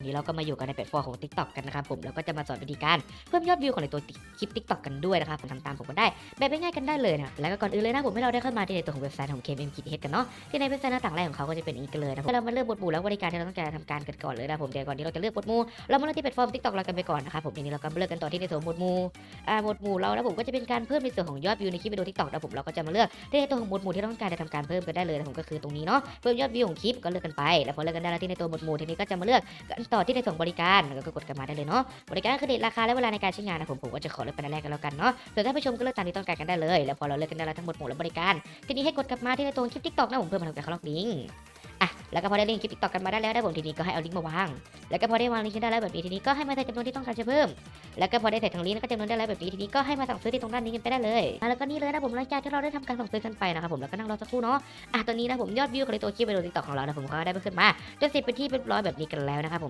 วันนี้เราก็มาอยู่กันในแพลตฟอร์มของ TikTok กันนะครับผมแล้วก็จะมาสอนวิธีการเพิ่มยอดวิวของในตัวคลิป TikTok กันด้วยนะครับผมทำตามผมกันได้แบบง่ายๆกันได้เลยนะแล้วก็ก่อนอื่นเลยนะผมให้เราได้เข้ามาที่ในตัวของเว็บไซต์ของ KMM k i t h กันเนาะที่ในเว็บไซต์หน้าต่างแรกของเขาก็จะเป็นอย่างนี้กันเลยนะให้เรามาเลือกบทหมู่แล้วบริการที่เราต้องการทำการกันก่อนเลยนะผมเดี๋ยวก่อนที่เราจะเลือกบทหมู่เรามาเริ่มที่แพลตฟอร์ม TikTok เรากันไปก่อนนะครับผมทีนี้เราก็มาเลือกกันต่อที่ในส่วนบทหมู่อ่าบทหมู่เราแล้วผมก็จะเป็นการเพิ่มในส่วนของยอดวิวในคลิปวิดีโอ TikTok นะผมเราก็จะมาเลือกที่ในตัวของบทหมู่ที่ต้องการจะทำการเพิ่มกันได้เลยนะผมก็คือตรงนี้เนาะเพิ่มยอดวิวของคลิปก็เลือกกันไป แล้วพอเลือกกันได้แล้วที่ในตัวบทหมู่ทีนี้ก็จะมาเลือกกันต่อที่ในส่งบริการแล้วก็กดกันมาได้เลยเนาะบริการก็คือเดทราคาและเวลาในการใช้งานนะผมผมก็จะขอเลือกเป็นอันแรกกันแล้วกันเนาะส่วนท่านผู้ชมก็เลือกตามที่ต้องการกันได้เลย แล้วพอเราเลือกกันได้แล้วทั้งหมดหมู่และบริการ ทีนี้ให้กดกลับมาที่ในตัวคลิป TikTok นะผมเพิ่มมาทำการคล็อกลิงก์อะแล้วก็พอได้ลิงก์คลิป TikTok กันมาได้แล้วได้ผมทีนี้ก็ให้เอาลิงก์มาวาง แล้วก็พอได้วางลิงก์ได้แล้วแบบนี้ทีนี้ก็ให้มาใส่จำนวนที่ต้องการจะเพิ่ม แล้วก็พอได้ใส่ทั้งลิงก์ก็จำนวนได้แล้วแบบนี้ทีนี้ก็ให้มาสั่งซื้อที่ตรงด้านนี้กันไปได้เลยแล้วก็นี่เลยนะผมหลังจากที่เราได้ทำการสั่งซื้อกันไปนะครับผมแล้วก็นั่งรอสักครู่เนาะอะตอนนี้นะผมยอดวิวของตัวคลิปวิดีโอ TikTok ของเรานะผมก็ได้เพิ่มขึ้นมาจนสิบเป็นที่เป็นร้อยแบบนี้กันแล้วนะครับผม